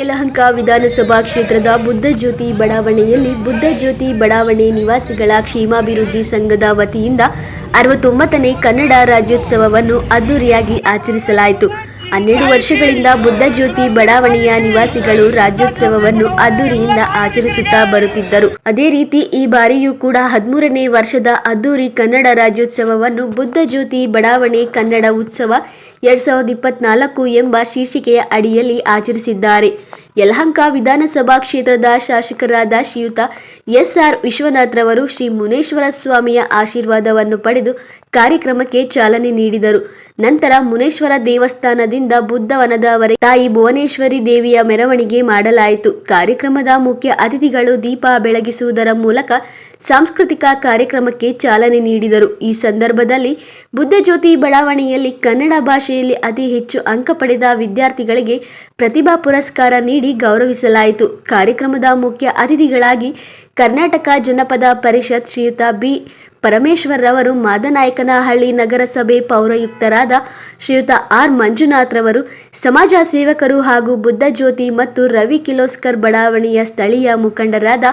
ಯಲಹಂಕ ವಿಧಾನಸಭಾ ಕ್ಷೇತ್ರದ ಬುದ್ಧ ಜ್ಯೋತಿ ಬಡಾವಣೆಯಲ್ಲಿ ಬುದ್ಧ ಜ್ಯೋತಿ ಬಡಾವಣೆ ನಿವಾಸಿಗಳ ಕ್ಷೇಮಾಭಿವೃದ್ಧಿ ಸಂಘದ ವತಿಯಿಂದ ಅರವತ್ತೊಂಬತ್ತನೇ ಕನ್ನಡ ರಾಜ್ಯೋತ್ಸವವನ್ನು ಅದ್ದೂರಿಯಾಗಿ ಆಚರಿಸಲಾಯಿತು. ಹನ್ನೆರಡು ವರ್ಷಗಳಿಂದ ಬುದ್ಧ ಜ್ಯೋತಿ ಬಡಾವಣೆಯ ನಿವಾಸಿಗಳು ರಾಜ್ಯೋತ್ಸವವನ್ನು ಅದ್ದೂರಿಯಿಂದ ಆಚರಿಸುತ್ತಾ ಬರುತ್ತಿದ್ದರು. ಅದೇ ರೀತಿ ಈ ಬಾರಿಯೂ ಕೂಡ ಹದಿಮೂರನೇ ವರ್ಷದ ಅದ್ದೂರಿ ಕನ್ನಡ ರಾಜ್ಯೋತ್ಸವವನ್ನು ಬುದ್ಧಜ್ಯೋತಿ ಬಡಾವಣೆ ಕನ್ನಡ ಉತ್ಸವ ಎರಡ್ ಸಾವಿರದ ಇಪ್ಪತ್ನಾಲ್ಕು ಎಂಬ ಶೀರ್ಷಿಕೆಯ ಅಡಿಯಲ್ಲಿ ಆಚರಿಸಿದ್ದಾರೆ. ಯಲಹಂಕ ವಿಧಾನಸಭಾ ಕ್ಷೇತ್ರದ ಶಾಸಕರಾದ ಶ್ರೀಯುತ ಎಸ್ ಆರ್ ವಿಶ್ವನಾಥ್ರವರು ಶ್ರೀ ಮುನೇಶ್ವರ ಸ್ವಾಮಿಯ ಆಶೀರ್ವಾದವನ್ನು ಪಡೆದು ಕಾರ್ಯಕ್ರಮಕ್ಕೆ ಚಾಲನೆ ನೀಡಿದರು. ನಂತರ ಮುನೇಶ್ವರ ದೇವಸ್ಥಾನದಿಂದ ಬುದ್ಧವನದವರೆಗೆ ತಾಯಿ ಭುವನೇಶ್ವರಿ ದೇವಿಯ ಮೆರವಣಿಗೆ ಮಾಡಲಾಯಿತು. ಕಾರ್ಯಕ್ರಮದ ಮುಖ್ಯ ಅತಿಥಿಗಳು ದೀಪ ಬೆಳಗಿಸುವುದರ ಮೂಲಕ ಸಾಂಸ್ಕೃತಿಕ ಕಾರ್ಯಕ್ರಮಕ್ಕೆ ಚಾಲನೆ ನೀಡಿದರು. ಈ ಸಂದರ್ಭದಲ್ಲಿ ಬುದ್ಧಜ್ಯೋತಿ ಬಡಾವಣೆಯಲ್ಲಿ ಕನ್ನಡ ಭಾಷೆಯಲ್ಲಿ ಅತಿ ಹೆಚ್ಚು ಅಂಕ ಪಡೆದ ವಿದ್ಯಾರ್ಥಿಗಳಿಗೆ ಪ್ರತಿಭಾ ಪುರಸ್ಕಾರ ನೀಡಿ ಗೌರವಿಸಲಾಯಿತು. ಕಾರ್ಯಕ್ರಮದ ಮುಖ್ಯ ಅತಿಥಿಗಳಾಗಿ ಕರ್ನಾಟಕ ಜನಪದ ಪರಿಷತ್ ಶ್ರೀಯುತ ಬಿ. ಪರಮೇಶ್ವರ್ ರವರು ಮಾದನಾಯಕನಹಳ್ಳಿ ನಗರಸಭೆ ಪೌರಯುಕ್ತರಾದ ಶ್ರೀಯುತ ಆರ್. ಮಂಜುನಾಥ್ ರವರು, ಸಮಾಜ ಸೇವಕರು ಹಾಗೂ ಬುದ್ಧ ಜ್ಯೋತಿ ಮತ್ತು ರವಿ ಕಿಲೋಸ್ಕರ್ ಬಡಾವಣೆಯ ಸ್ಥಳೀಯ ಮುಖಂಡರಾದ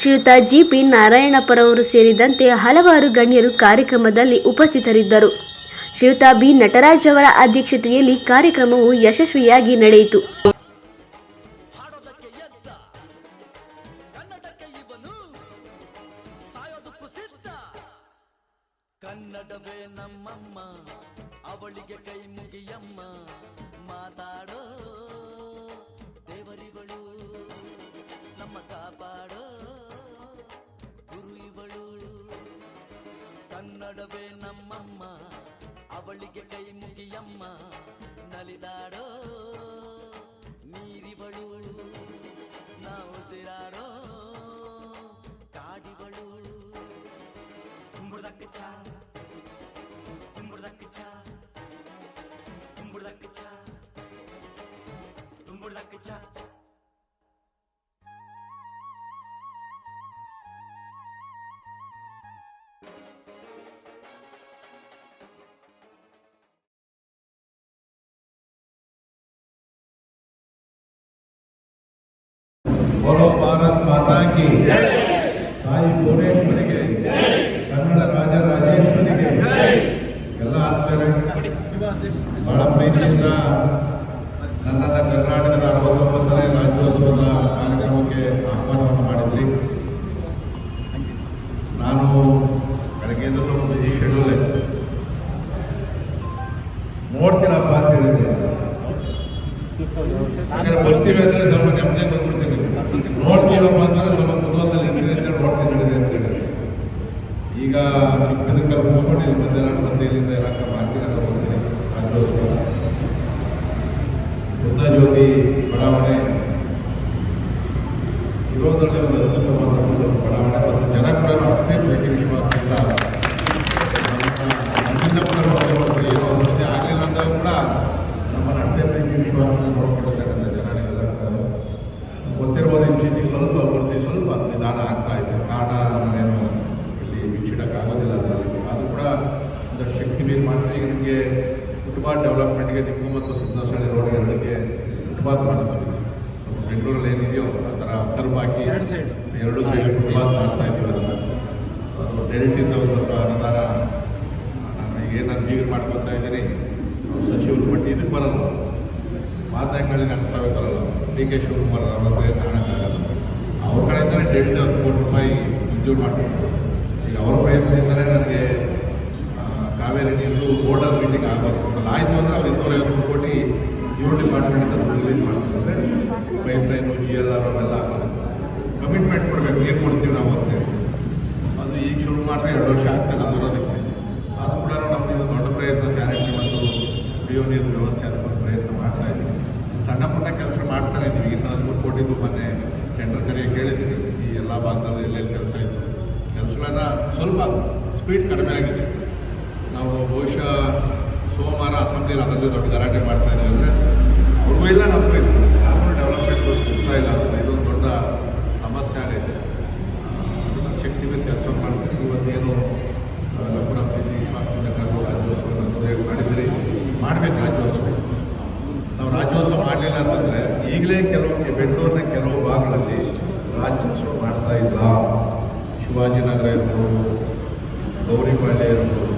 ಶ್ರೀಯುತ ಜಿಪಿ ನಾರಾಯಣಪ್ಪರವರು ಸೇರಿದಂತೆ ಹಲವಾರು ಗಣ್ಯರು ಕಾರ್ಯಕ್ರಮದಲ್ಲಿ ಉಪಸ್ಥಿತರಿದ್ದರು. ಶ್ರೀಯುತ ಬಿ. ನಟರಾಜ್ ಅವರ ಅಧ್ಯಕ್ಷತೆಯಲ್ಲಿ ಕಾರ್ಯಕ್ರಮವು ಯಶಸ್ವಿಯಾಗಿ ನಡೆಯಿತು. ಕನ್ನಡವೇ ನಮ್ಮಮ್ಮ ಅವಳಿಗೆ ಕೈ ಮುಗಿಯಮ್ಮ ಮಾತಾಡೋ ದೇವರಿಗಳು ನಮ್ಮ ಕಾಪಾಡೋ ಗುರು ಇವಳು ಕನ್ನಡವೇ ನಮ್ಮಮ್ಮ ಅವಳಿಗೆ ಕೈ ಮುಗಿಯಮ್ಮ ನಲಿದಾಡೋ ನೀರಿವಳು ನಾವು ಸಿರಾಡೋ ಕಾಡಿವಳು ತುಂಬುದಕ್ಕೆ ಚಾ tumburakcha tumburakcha tumburakcha ಪ್ರೀತಿಯಿಂದ ನನ್ನನ್ನು ಕರ್ನಾಟಕದ ಅರವತ್ತೊಂಬತ್ತನೇ ರಾಜ್ಯೋತ್ಸವದ ಕಾರ್ಯಕ್ರಮಕ್ಕೆ ಆಹ್ವಾನವನ್ನು ಮಾಡಿದ್ರಿ. ನಾನು ಬೆಳಗ್ಗೆಯಿಂದ ಸ್ವಲ್ಪ ಬಿಸಿ ಶೆಡ್ಯೂಲೇ ನೋಡ್ತೀನಪ್ಪ ಅಂತ ಹೇಳಿದ್ದೆ. ಬರ್ತೀವಿ ಅಂದ್ರೆ ಸ್ವಲ್ಪ ನೆಮ್ಮದಿ ಬಂದ್ಬಿಡ್ತೀನಿ. ನೋಡ್ತೀವಪ್ಪ ಅಂತಂದ್ರೆ ಸ್ವಲ್ಪ ಕುತೂಹಲದಲ್ಲಿ ಇಂಟ್ರೆಸ್ಟೆಡ್ ಮಾಡ್ತೀನಿ ಹೇಳಿದೆ ಅಂತ. ಈಗ ಚಿಕ್ಕದಕ್ಕೆ ಮುಗಿಸ್ಕೊಂಡು ಇಲ್ಲಿ ನಾನು ಮತ್ತೆ ಇಲ್ಲಿಂದ ಮಾರ್ತಿನಗರ ಬರ್ತೀನಿ ರಾಜ್ಯೋತ್ಸವ. ಜ್ಯೋತಿ ಬಡಾವಣೆ. ಇರೋದ್ರಲ್ಲಿ ಒಂದು ಬಡಾವಣೆ. ಮತ್ತು ಜನ ಕೂಡ ಅಷ್ಟೇ ಪ್ರೀತಿ ವಿಶ್ವಾಸದಿಂದ. ಏನೋ ಆಗಲಿಲ್ಲ ಕೂಡ ನಮ್ಮನ್ನು ಅಷ್ಟೇ ಪ್ರೀತಿ ವಿಶ್ವಾಸದಿಂದ ನೋಡ್ಕೊಂಡಿರ್ತಕ್ಕಂಥ ಜನ ನೀವೆಲ್ಲ ಕೂಡ ಸ್ವಲ್ಪ ಸ್ವಲ್ಪ ನಿಧಾನ ಆಗ್ತಾ ಇದೆ. ಕಾರಣ ಇಲ್ಲಿ ಬಿಚ್ಚಿಡಕ್ಕಾಗೋದಿಲ್ಲ ಅದರಲ್ಲಿ. ಅದು ಕೂಡ ಶಕ್ತಿ ಈಗ ನಿಮಗೆ ಡೆವಲಪ್ಮೆಂಟ್ಗೆ ನಿಮಗೂ ಮತ್ತು ಸಿದ್ದನಹಳ್ಳಿ ರೋಡ್ ಎರಡಕ್ಕೆ ಫುಟ್ಬಾಲ್ ಮಾಡಿಸ್ತೀವಿ ಬೆಂಗಳೂರಲ್ಲಿ ಏನಿದೆಯೋ ಆ ಥರ ಕರ್ಬ್ ಹಾಕಿ ಎರಡು ಸೈಡ್ ಫುಟ್ಬಾಲ್ ಮಾಡ್ತಾ ಇದ್ದೀವಿ ಅದನ್ನು. ಅದು ಡೆಲ್ಟಿಂದ ಒಂದು ಸ್ವಲ್ಪ ಅನುದಾನ, ನಾನು ಏನು ನಾನು ಮಾಡ್ಕೊತಾ ಇದ್ದೀನಿ. ಸಚಿವರು, ಬಟ್ ಇದಕ್ಕೆ ಬರಲ್ಲ. ಮಾತಾಡಿ ನನ್ನ ಸಾವಿರ ಬರಲ್ಲ ಡಿ ಕೆ ಶಿವಕುಮಾರ್ ಅವರ ಕಾಣಕ್ಕಾಗಲ್ಲ ಅವ್ರ ಕಡೆಯಿಂದಲೇ ಡೆಲ್ಟ್ ಹತ್ತು ಕೋಟಿ ರೂಪಾಯಿ ಮಂಜೂರು ಮಾಡಿದ್ರು ಈಗ ಅವ್ರ ಪ್ರಯತ್ನದಿಂದಲೇ ನನಗೆ ಕಾವೇರಿ ನೀರು ಬೋರ್ಡರ್ ಮೀಟಿಂಗ್ ಆಗಬಾರ್ದು ಅಲ್ಲ ಆಯಿತು ಅಂದರೆ ಅವ್ರು ಇನ್ನೂರೈವತ್ತು ಕೋಟಿ ಡಿಪಾರ್ಟ್ಮೆಂಟ್ ಅಂತ ಮಾಡ್ತಾರೆ. Pipeline G L R ಅವೆಲ್ಲ ಕಮಿಟ್ಮೆಂಟ್ ಕೊಡಬೇಕು, ಏನು ಕೊಡ್ತೀವಿ ನಾವು ಅಂತ. ಅದು ಈಗ ಶುರು ಮಾಡಿದ್ರೆ ಎರಡು ವರ್ಷ ಆಗ್ತದೆ ನಾನು ಬರೋದಕ್ಕೆ. ಅದು ಕೂಡ ನಮ್ದು ಇದು ದೊಡ್ಡ ಪ್ರಯತ್ನ ಸ್ಯಾನಿಟರಿ ಮತ್ತು ಕುಡಿಯೋ ನೀರಿನ ವ್ಯವಸ್ಥೆ ಅದಕ್ಕೊಂದು ಪ್ರಯತ್ನ ಮಾಡ್ತಾ ಇದ್ದೀವಿ. ಸಣ್ಣ ಪುಟ್ಟ ಕೆಲಸ ಮಾಡ್ತಾನೆ ಇದ್ದೀವಿ. ಇನ್ನು ಮೂರು ಕೋಟಿ ಮೊನ್ನೆ ಟೆಂಡರ್ ಕರೆಯೋಕೆ ಕೇಳಿದ್ದೀನಿ. ಈ ಎಲ್ಲ ಭಾಗದಲ್ಲಿ ಎಲ್ಲೆಲ್ಲಿ ಕೆಲಸ ಇತ್ತು. ಕೆಲಸಗಳನ್ನ ಸ್ವಲ್ಪ ಸ್ಪೀಡ್ ಕಡಿಮೆ ಆಗಿದೆ. ನಾವು ಬಹುಶಃ ಸೋಮವಾರ ಅಸೆಂಬ್ಲಿಯಲ್ಲಿ ಅದರಲ್ಲಿ ದೊಡ್ಡ ಗಲಾಟೆ ಮಾಡ್ತಾ ಇದ್ದೀವಿ ಅಂದರೆ, ಅವ್ರಿಗೂ ಇಲ್ಲ, ನಮಗೂ ಇಲ್ಲ. ಡೆವಲಪ್ಮೆಂಟ್ ಇಲ್ಲ ಅಂತ ಇದೊಂದು ದೊಡ್ಡ ಸಮಸ್ಯೆ ಆಗೈತೆ ಅದನ್ನು ಶಕ್ತಿ ಮೇಲೆ ಕೆಲಸ ಮಾಡ್ತೀನಿ ಇವತ್ತೇನು ಎಲ್ಲ ಕೂಡ ಪ್ರೀತಿ ವಿಶ್ವಾಸದಿಂದ ಕರೆದು ರಾಜ್ಯೋತ್ಸವ ಮದುವೆ ಮಾಡಿದ್ರಿ ಮಾಡಬೇಕು ರಾಜ್ಯೋತ್ಸವ ನಾವು ರಾಜ್ಯೋತ್ಸವ ಮಾಡಲಿಲ್ಲ ಅಂತಂದರೆ ಈಗಲೇ ಕೆಲವು ಬೆಂಗಳೂರಿನ ಕೆಲವು ಭಾಗಗಳಲ್ಲಿ ರಾಜ್ಯೋತ್ಸವ ಮಾಡ್ತಾ ಇಲ್ಲ ಶಿವಾಜಿನಗರ ಇರ್ಬೋದು ಗೌರಿಪಾಳ್ಯ ಇರ್ಬೋದು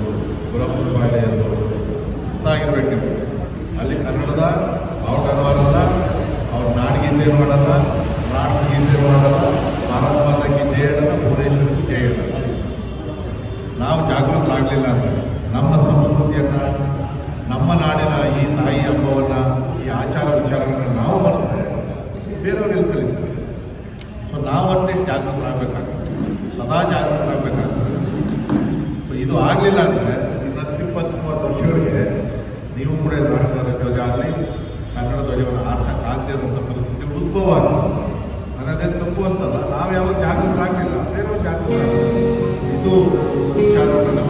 ಗುರಪ್ಪನಪಾಳ್ಯ ಇರ್ಬೋದು ಗೊತ್ತಾಗಿರ್ಬೇಕು ಅಲ್ಲಿ ಕನ್ನಡದ ಅವ್ರ ಕನ್ನಡಲ್ಲ ಅವ್ರ ನಾಡಿಗಿಂದೆ ಮಾಡಲ್ಲ ನಾಡಿಗಿಂದೆ ಮಾಡಲ್ಲ ಭಾರತ ಮಾತಕ್ಕೆ ಜಯ ಹೇಳಲ್ಲ ಭುವನೇಶ್ವರಿಗೆ ಜಯ ಹೇಳಲ್ಲ ನಾವು ಜಾಗೃತರಾಗಲಿಲ್ಲ ಅಂದರೆ ನಮ್ಮ ಸಂಸ್ಕೃತಿಯನ್ನು ನಮ್ಮ ನಾಡಿನ ಈ ತಾಯಿ ಹಬ್ಬವನ್ನು ಈ ಆಚಾರ ವಿಚಾರಗಳನ್ನು ನಾವು ಮಾಡಿದ್ರೆ ಬೇರೆಯವರು ಎಲ್ಲಿ ಕಲಿತಾರೆ ಸೊ ನಾವು ಅಟ್ಲೀಸ್ಟ್ ಜಾಗೃತರಾಗಬೇಕಾಗ್ತದೆ ಸದಾ ಜಾಗೃತರಾಗಬೇಕಾಗ್ತದೆ ಸೊ ಇದು ಆಗಲಿಲ್ಲ ಅಂದರೆ ಇನ್ನು ಇಪ್ಪತ್ತು ಮೂವತ್ತು ವರ್ಷಗಳಿಗೆ ನೀವು ಕೂಡ ರಾಷ್ಟ್ರದ ಧ್ವಜ ಆಗಲಿ, ಕನ್ನಡ ಧ್ವಜವನ್ನು ಆರ್ಸೋಕ್ಕಾಗದೇ ಇರುವಂಥ ಪರಿಸ್ಥಿತಿ ಉದ್ಭವ ಆಗ್ತದೆ ನಾನು ಅದೇ ತಪ್ಪು ಅಂತಲ್ಲ. ನಾವು ಯಾವಾಗ ಜಾಗೃತರಾಗಲಿಲ್ಲ ಬೇರೆಯವ್ರು ಜಾಗೃತಿ ಇದು ವಿಚಾರವನ್ನು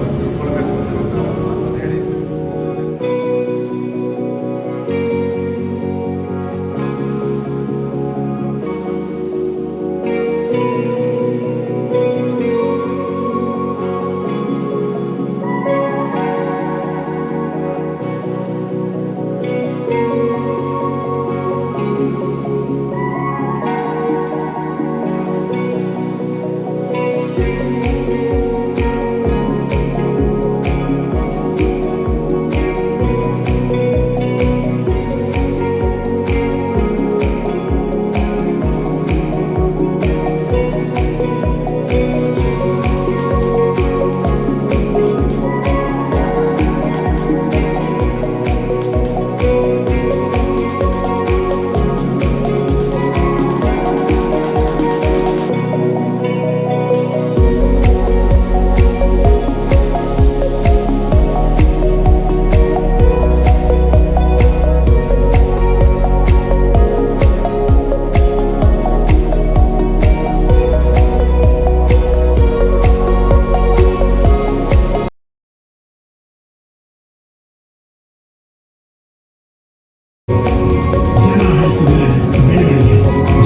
சிதற வேறுவழிக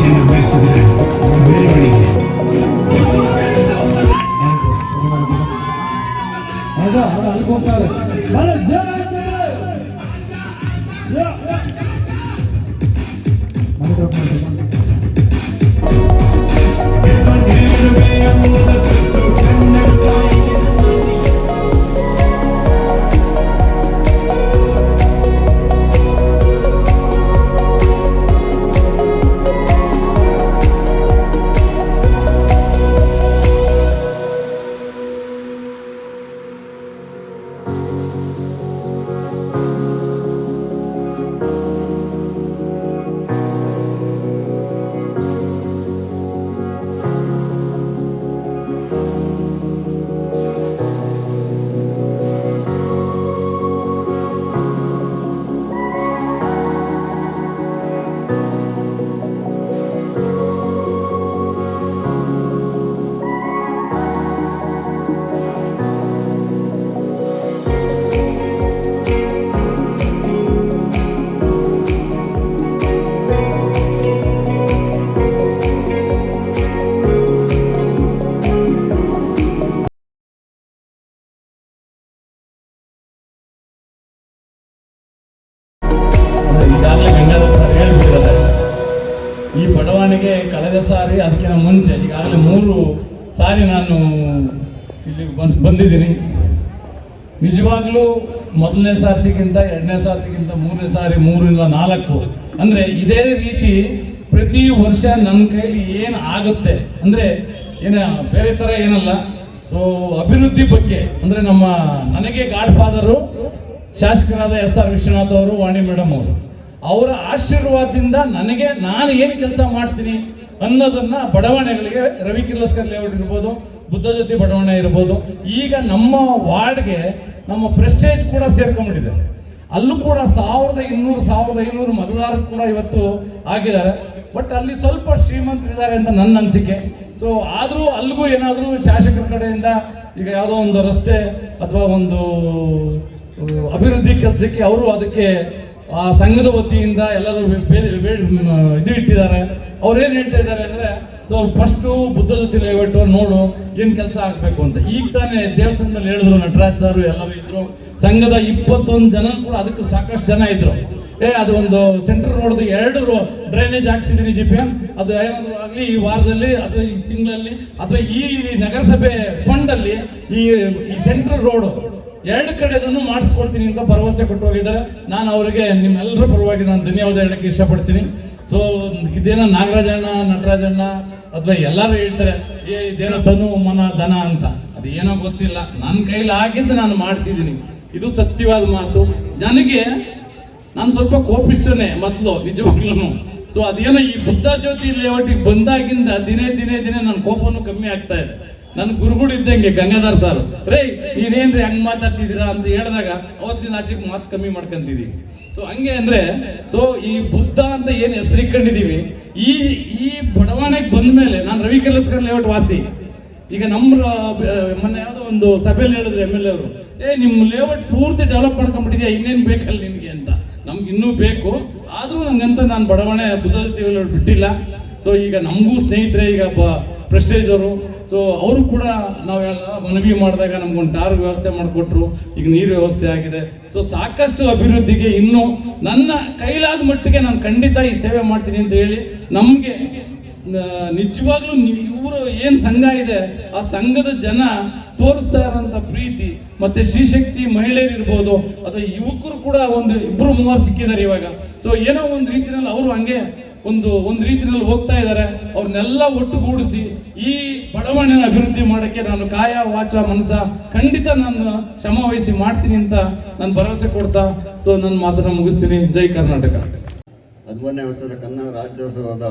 ஜனங்கள் சிதற வேறுவழிக அதான் அது போட்டாரு ಸಾರಿ ನಾನು ಇಲ್ಲಿ ಬಂದು, ಬಂದಿದ್ದೀನಿ. ನಿಜವಾಗ್ಲೂ ಮೊದಲನೇ ಸಾರ್ತಿಗಿಂತ ಎರಡನೇ ಸಾರ್ತಿಗಿಂತ ಮೂರನೇ ಸಾರಿ ಮೂರಿಂದ ನಾಲ್ಕು. ಅಂದ್ರೆ ಇದೇ ರೀತಿ ಪ್ರತಿ ವರ್ಷ ನನ್ನ ಕೈಲಿ ಏನು ಆಗುತ್ತೆ, ಅಂದ್ರೆ ಏನ ಬೇರೆ ತರ ಏನಲ್ಲ. ಸೊ ಅಭಿವೃದ್ಧಿ ಬಗ್ಗೆ, ಅಂದ್ರೆ ನಮ್ಮ ನನಗೆ ಗಾಡ್ ಫಾದರು ಶಾಸಕರಾದ ಎಸ್ ಆರ್ ವಿಶ್ವನಾಥ್ ಅವರು, ವಾಣಿ ಮೇಡಮ್ ಅವರು. ಅವರ ಆಶೀರ್ವಾದದಿಂದ ನನಗೆ ನಾನು ಏನು ಕೆಲಸ ಮಾಡ್ತೀನಿ ಅನ್ನೋದನ್ನ ಬಡಾವಣೆಗಳಿಗೆ ರವಿ ಕಿರ್ಲಸ್ಕರ್ ಲೇಔಟ್ ಇರ್ಬೋದು, ಬುದ್ಧ ಜ್ಯೋತಿ ಬಡಾವಣೆ ಇರ್ಬೋದು, ಈಗ ನಮ್ಮ ವಾರ್ಡ್ಗೆ ನಮ್ಮ ಪ್ರೆಸ್ಟೇಜ್ ಕೂಡ ಸೇರ್ಕೊಂಡ್ಬಿಟ್ಟಿದೆ. ಅಲ್ಲೂ ಕೂಡ ಸಾವಿರದ ಇನ್ನೂರು, ಸಾವಿರದ ಐನೂರು ಮತದಾರರು ಕೂಡ ಇವತ್ತು ಆಗಿದ್ದಾರೆ. ಬಟ್ ಅಲ್ಲಿ ಸ್ವಲ್ಪ ಶ್ರೀಮಂತರಿದ್ದಾರೆ ಅಂತ ನನ್ನ ಅನಿಸಿಕೆ. ಸೊ ಆದರೂ ಅಲ್ಲಿಗೂ ಏನಾದರೂ ಶಾಸಕರ ಕಡೆಯಿಂದ ಈಗ ಯಾವುದೋ ಒಂದು ರಸ್ತೆ ಅಥವಾ ಒಂದು, ಅಭಿವೃದ್ಧಿ ಕೆಲಸಕ್ಕೆ ಅವರು ಅದಕ್ಕೆ ಆ ಸಂಘದ ವತಿಯಿಂದ ಎಲ್ಲರೂ ಇದು ಇಟ್ಟಿದ್ದಾರೆ. ಅವ್ರು ಏನು ಹೇಳ್ತಾ ಇದ್ದಾರೆ ಅಂದ್ರೆ, ಸೊ ಫಸ್ಟು ಬುದ್ಧ ಜೊತೆ ಲೈವಟ್ಟು ನೋಡು, ಏನು ಕೆಲಸ ಆಗಬೇಕು ಅಂತ. ಈಗ ತಾನೇ ದೇವಸ್ಥಾನದಲ್ಲಿ ಹೇಳಿದ್ರು ನಟರಾಜ್ ಸರ್, ಎಲ್ಲರೂ ಇದ್ರು. ಸಂಘದ ಇಪ್ಪತ್ತೊಂದು ಜನ ಕೂಡ ಅದಕ್ಕೆ ಸಾಕಷ್ಟು ಜನ ಇದ್ರು. ಏ, ಅದು ಒಂದು ಸೆಂಟ್ರಲ್ ರೋಡ್ ಎರಡು ಡ್ರೈನೇಜ್ ಹಾಕ್ಸಿದೀನಿ ಜಿ ಪಿ ಎಂ ಅದು ಏನಾದ್ರು ಆಗಲಿ ಈ ವಾರದಲ್ಲಿ ಅಥವಾ ಈ ತಿಂಗಳಲ್ಲಿ, ಅಥವಾ ಈ ನಗರಸಭೆ ಫಂಡ್ ಅಲ್ಲಿ ಈ ಈ ಸೆಂಟ್ರಲ್ ರೋಡ್ ಎರಡು ಕಡೆದನ್ನು ಮಾಡಿಸ್ಕೊಡ್ತೀನಿ ಅಂತ ಭರವಸೆ ಕೊಟ್ಟು ಹೋಗಿದ್ದಾರೆ. ನಾನು ಅವರಿಗೆ, ನಿಮ್ಮೆಲ್ಲರ ಪರವಾಗಿ ನಾನು ಧನ್ಯವಾದ ಹೇಳಕ್ಕೆ ಇಷ್ಟಪಡ್ತೀನಿ. ಸೊ ಇದೇನೋ ನಾಗರಾಜಣ್ಣ ನಟರಾಜಣ್ಣ ಅಥವಾ ಎಲ್ಲರೂ ಹೇಳ್ತಾರೆ, ಏ, ಇದೇನೋ ತನು, ಮನ ದನ ಅಂತ. ಅದು ಏನೋ ಗೊತ್ತಿಲ್ಲ. ನನ್ನ ಕೈಲಿ ಆಗಿದ್ದು ನಾನು ಮಾಡ್ತಿದ್ದೀನಿ. ಇದು ಸತ್ಯವಾದ ಮಾತು. ನನಗೆ, ನಾನು ಸ್ವಲ್ಪ ಕೋಪಿಸ್ತೇನೆ ಮೊದಲು ನಿಜವಾಗ್ಲೂ ಸೊ ಅದೇನೋ ಈ ಬುದ್ಧ ಜ್ಯೋತಿ ಲೇಔಟಿಗೆ ಬಂದಾಗಿಂದ ದಿನೇ ದಿನೇ ದಿನೇ ನನ್ನ ಕೋಪನು ಕಮ್ಮಿ ಆಗ್ತಾ ಇದೆ. ನನ್ನ ಗುರುಗಳು ಇದ್ದಂಗೆ ಗಂಗಾಧರ್ ಸರ್, ರೇ, ನೀನೇನ್ರಿ ಹಂಗ್ ಮಾತಾಡ್ತಿದ್ದೀರಾ? ಅಂತ ಹೇಳಿದಾಗ, ಅವತ್ತಿನ ಆಚೆಗೆ ಮಾತು ಕಮ್ಮಿ ಮಾಡ್ಕೊಂತಿದೀವಿ ಸೊ ಹಂಗೆ ಅಂದ್ರೆ ಸೊ ಈ ಬುದ್ಧ ಅಂತ ಏನ್ ಹೆಸರಿಕೊಂಡಿದೀವಿ ಈ ಈ ಬಡವಾನೆಗೆ ಬಂದ ಮೇಲೆ ನಾನು ರವಿ ಕೆಲಸ್ಕರ್ ಲೇಔಟ್ ವಾಸಿ. ಈಗ ನಮ್ಮ ಮೊನ್ನೆ ಯಾವುದೋ ಒಂದು ಸಭೆಯಲ್ಲಿ ಹೇಳಿದ್ರು ಎಂ ಎಲ್ ಅವರು, ಏ ನಿಮ್ಮ ಲೇಔಟ್ ಪೂರ್ತಿ ಡೆವಲಪ್ ಮಾಡ್ಕೊಂಡ್ಬಿಟ್ಟಿದ್ಯಾ? ಇನ್ನೇನು ಬೇಕಲ್ಲ ನಿನಗೆ? ಅಂತ. ನಮ್ಗೆ ಇನ್ನೂ ಬೇಕು. ಆದರೂ ನಂಗಂತ ನಾನು ಬಡವಣೆ ಬುದ್ಧ ಬಿಟ್ಟಿಲ್ಲ. ಸೊ ಈಗ ನಮಗೂ ಸ್ನೇಹಿತರೆ, ಈಗ ಪ್ರೆಸ್ಟೇಜ್ ಅವರು ಸೊ ಅವರು ಕೂಡ ನಾವೆಲ್ಲ ಮನವಿ ಮಾಡಿದಾಗ ನಮ್ಗೊಂದು ಟಾರ್ ವ್ಯವಸ್ಥೆ ಮಾಡಿಕೊಟ್ರು. ಈಗ ನೀರು ವ್ಯವಸ್ಥೆ ಆಗಿದೆ. ಸೊ ಸಾಕಷ್ಟು ಅಭಿವೃದ್ಧಿಗೆ ಇನ್ನೂ ನನ್ನ ಕೈಲಾದ ಮಟ್ಟಿಗೆ ನಾನು ಖಂಡಿತ ಈ ಸೇವೆ ಮಾಡ್ತೀನಿ ಅಂತ ಹೇಳಿ ನಮಗೆ ನಿಜವಾಗ್ಲೂ ಇವರು ಏನು ಸಂಘ ಇದೆ, ಆ ಸಂಘದ ಜನ ತೋರಿಸ್ತಾ ಇರೋಂಥ ಪ್ರೀತಿ, ಮತ್ತೆ ಶ್ರೀಶಕ್ತಿ ಮಹಿಳೆಯರಿರ್ಬೋದು ಅಥವಾ ಯುವಕರು ಕೂಡ ಒಂದು ಇಬ್ಬರು ಮೂವರು ಸಿಕ್ಕಿದ್ದಾರೆ ಇವಾಗ. ಸೊ ಏನೋ ಒಂದು ರೀತಿಯಲ್ಲಿ ಅವರು ಹಂಗೆ ಒಂದು ಒಂದು ರೀತಿಯಲ್ಲಿ ಹೋಗ್ತಾ ಇದ್ದಾರೆ. ಅವ್ರನ್ನೆಲ್ಲ ಒಟ್ಟುಗೂಡಿಸಿ ಈ ಬಡವಣೆಯನ್ನು ಅಭಿವೃದ್ಧಿ ಮಾಡೋಕ್ಕೆ ನಾನು ಕಾಯ, ವಾಚ, ಮನಸ ಖಂಡಿತ ನಾನು ಶ್ರಮ ವಹಿಸಿ ಮಾಡ್ತೀನಿ ಅಂತ ನಾನು ಭರವಸೆ ಕೊಡ್ತಾ ಸೊ ನನ್ನ ಮಾತನ್ನ ಮುಗಿಸ್ತೀನಿ. ಜೈ ಕರ್ನಾಟಕ. ಹದಿಮೂರನೇ ವರ್ಷದ ಕನ್ನಡ ರಾಜ್ಯೋತ್ಸವದ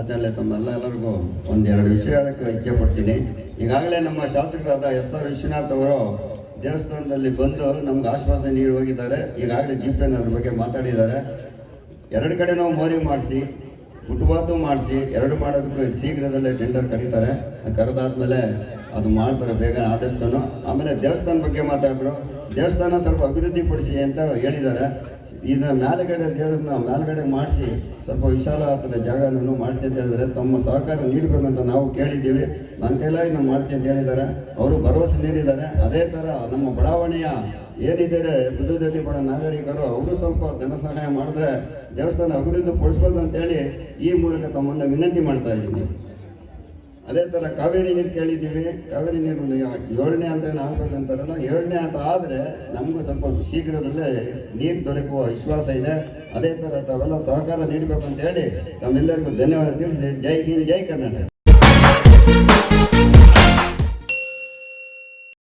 ಆಚರಣೆ ತಮ್ಮೆಲ್ಲ ಎಲ್ಲರಿಗೂ ಒಂದೆರಡು ವಿಷಯ ಹೇಳಕ್ಕೆ ಇಚ್ಛೆ ಪಡ್ತೀನಿ. ಈಗಾಗಲೇ ನಮ್ಮ ಶಾಸಕರಾದ ಎಸ್ ಆರ್ ವಿಶ್ವನಾಥ್ ಅವರು ದೇವಸ್ಥಾನದಲ್ಲಿ ಬಂದು ನಮ್ಗೆ ಆಶ್ವಾಸನೆ ನೀಡಿ ಹೋಗಿದ್ದಾರೆ. ಈಗಾಗಲೇ ಜಿ ಪಿ ಅದ್ರ ಬಗ್ಗೆ ಮಾತಾಡಿದ್ದಾರೆ. ಎರಡು ಕಡೆ ನಾವು ಮೋರಿ ಮಾಡಿಸಿ ಫುಟ್ಪಾತು ಮಾಡಿಸಿ, ಎರಡು ಮಾಡೋದಕ್ಕೂ ಶೀಘ್ರದಲ್ಲೇ ಟೆಂಡರ್ ಕರೀತಾರೆ. ಕರೆದಾದ್ಮೇಲೆ ಅದು ಮಾಡ್ತಾರೆ ಬೇಗ ಆದಷ್ಟು ಆಮೇಲೆ ದೇವಸ್ಥಾನ ಬಗ್ಗೆ ಮಾತಾಡಿದ್ರು. ದೇವಸ್ಥಾನ ಸ್ವಲ್ಪ ಅಭಿವೃದ್ಧಿ ಪಡಿಸಿ ಅಂತ ಹೇಳಿದ್ದಾರೆ. ಇದನ್ನ ಮೇಲೆಗಡೆ ದೇವರನ್ನ ಮೇಲ್ಗಡೆ ಮಾಡಿಸಿ ಸ್ವಲ್ಪ ವಿಶಾಲ ಆಗ್ತದೆ ಜಾಗನೂ ಮಾಡಿಸಿ ಅಂತ ಹೇಳಿದರೆ ತಮ್ಮ ಸಹಕಾರ ನೀಡಬೇಕಂತ ನಾವು ಕೇಳಿದ್ದೀವಿ. ನನ್ನ ಕೈಲಾಗಿ ನಾನು ಮಾಡ್ತೀನಿ ಅಂತ ಹೇಳಿದ್ದಾರೆ. ಅವರು ಭರವಸೆ ನೀಡಿದ್ದಾರೆ. ಅದೇ ಥರ ನಮ್ಮ ಬಡಾವಣೆಯ ಏನಿದ್ದಾರೆ ಬುದ್ಧ ಜೊತೆ ಬಡ ನಾಗರಿಕರು ಅವರು ಸ್ವಲ್ಪ ಧನ ಸಹಾಯ ಮಾಡಿದ್ರೆ ದೇವಸ್ಥಾನ ಅಭಿವೃದ್ಧಿ ಪಡಿಸ್ಬೋದು ಅಂತೇಳಿ ಈ ಮೂಲಕ ತಮ್ಮನ್ನು ವಿನಂತಿ ಮಾಡ್ತಾ ಇದ್ದೀನಿ. ಅದೇ ಥರ ಕಾವೇರಿ ನೀರು ಕೇಳಿದ್ದೀವಿ. ಕಾವೇರಿ ನೀರು ಏಳನೇ ಅಂತ ಏನು ಆಗ್ಬೇಕಂತಾರಲ್ಲ ಏಳನೇ ಅಂತ ಆದರೆ ನಮಗೂ ಸ್ವಲ್ಪ ಶೀಘ್ರದಲ್ಲೇ ನೀರು ದೊರಕುವ ವಿಶ್ವಾಸ ಇದೆ. ಅದೇ ಥರ ತಾವೆಲ್ಲ ಸಹಕಾರ ನೀಡಬೇಕು ಅಂತ ಹೇಳಿ ತಮ್ಮೆಲ್ಲರಿಗೂ ಧನ್ಯವಾದ ತಿಳಿಸಿ. ಜೈ ಹಿಂದ್, ಜೈ ಕರ್ನಾಟಕ.